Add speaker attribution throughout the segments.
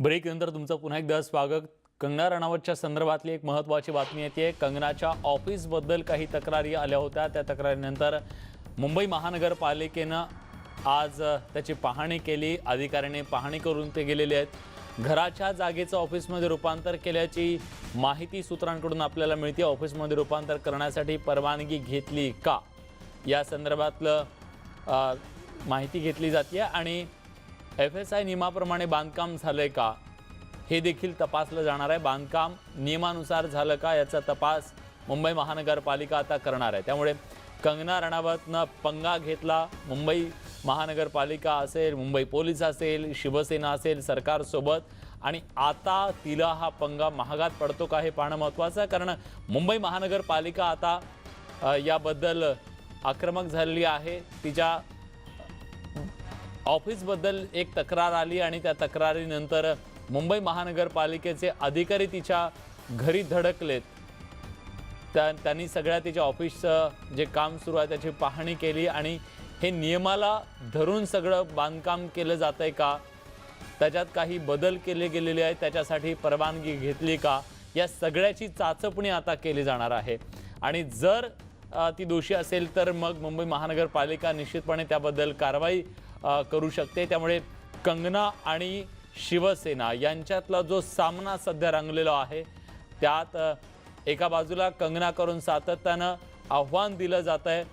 Speaker 1: ब्रेकनंतर तुमचं पुन्हा एकदा स्वागत. कंगना रणावतच्या संदर्भातली एक महत्त्वाची बातमी येते. कंगनाच्या ऑफिसबद्दल काही तक्रारी आल्या होत्या. त्या तक्रारीनंतर मुंबई महानगरपालिकेनं आज त्याची पाहणी केली. अधिकाऱ्याने पाहणी करून ते गेलेले आहेत. घराच्या जागेचं ऑफिसमध्ये रूपांतर केल्याची माहिती सूत्रांकडून आपल्याला मिळते. ऑफिसमध्ये रूपांतर करण्यासाठी परवानगी घेतली का? या संदर्भातलं माहिती घेतली जाते आणि एफ एस आय नियमाप्रमाणे बांधकाम झालं आहे का? हे देखील तपासलं जाणार आहे. बांधकाम नियमानुसार झालं का याचा तपास मुंबई महानगरपालिका आता करणार आहे. त्यामुळे कंगना रणावतनं पंगा घेतला. मुंबई महानगरपालिका असेल मुंबई पोलीस असेल शिवसेना असेल सरकारसोबत आणि आता तिला हा पंगा महागात पडतो का हे पाहणं महत्त्वाचं आहे. कारण मुंबई महानगरपालिका आता याबद्दल आक्रमक झालेली आहे. तिच्या ऑफिसबद्दल एक तक्रार आली आणि त्या तक्रारीनंतर मुंबई महानगरपालिकेचे अधिकारी तिच्या घरी धडकलेत. त्या त्यांनी सगळ्या तिच्या ऑफिसचं जे काम सुरू आहे त्याची पाहणी केली आणि हे नियमाला धरून सगळं बांधकाम केलं जातं आहे का? त्याच्यात काही बदल केले गेलेले आहेत त्याच्यासाठी परवानगी घेतली का? या सगळ्याची चाचपणी आता केली जाणार आहे. आणि जर ती दोषी असेल तर मग मुंबई महानगरपालिका निश्चितपणे त्याबद्दल कारवाई करू शकते. त्यामुळे कंगना आणि शिवसेना यांच्यातला जो सामना सध्या रंगलेला आहे त्यात एका बाजूला कंगना करून सातत्यानं आव्हान दिलं जात आहे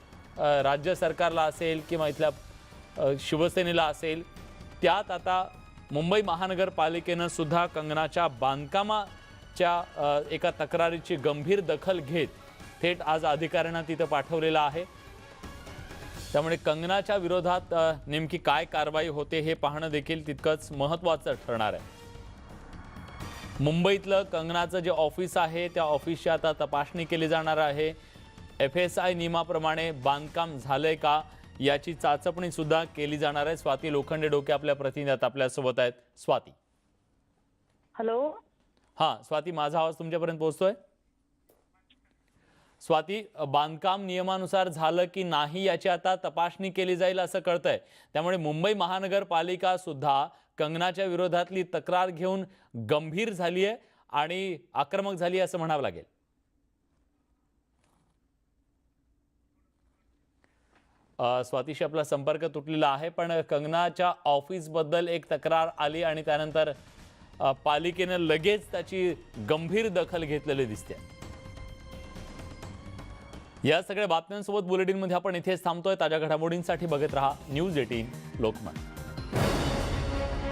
Speaker 1: राज्य सरकारला असेल किंवा इथल्या शिवसेनेला असेल त्यात आता मुंबई महानगरपालिकेनं सुद्धा कंगनाच्या बांधकामाच्या एका तक्रारीची गंभीर दखल घेत थेट आज अधिकाऱ्यांना तिथं पाठवलेलं आहे. त्यामुळे कंगनाच्या विरोधात नेमकी काय कारवाई होते हे पाहणं देखील तितकंच महत्त्वाचं ठरणार आहे. मुंबईतलं कंगनाचं जे ऑफिस आहे त्या ऑफिसची आता तपासणी केली जाणार आहे. एफ एस आय नियमाप्रमाणे बांधकाम झालंय का याची चाचपणी सुद्धा केली जाणार आहे. स्वाती लोखंडे डोके आपल्या प्रतिनिधी आपल्यासोबत आहेत. स्वाती.
Speaker 2: हॅलो?
Speaker 1: हां स्वाती माझा आवाज तुमच्यापर्यंत पोहोचतोय? स्वाती बांधकाम नियमानुसार झालं की नाही याची आता तपासणी केली जाईल असं कळतंय. त्यामुळे मुंबई महानगरपालिका सुद्धा कंगनाच्या विरोधातली तक्रार घेऊन गंभीर झाली आहे आणि आक्रमक झाली असं म्हणावं लागेल. स्वातीशी आपला संपर्क तुटलेला आहे पण कंगनाच्या ऑफिसबद्दल एक तक्रार आली आणि त्यानंतर पालिकेनं लगेच त्याची गंभीर दखल घेतलेली दिसते या सगळ्या बातम्यांसोबत बुलेटिनमध्ये आपण इथेच थांबतोय. ताज्या घडामोडींसाठी बघत रहा न्यूज एटीन लोकमत.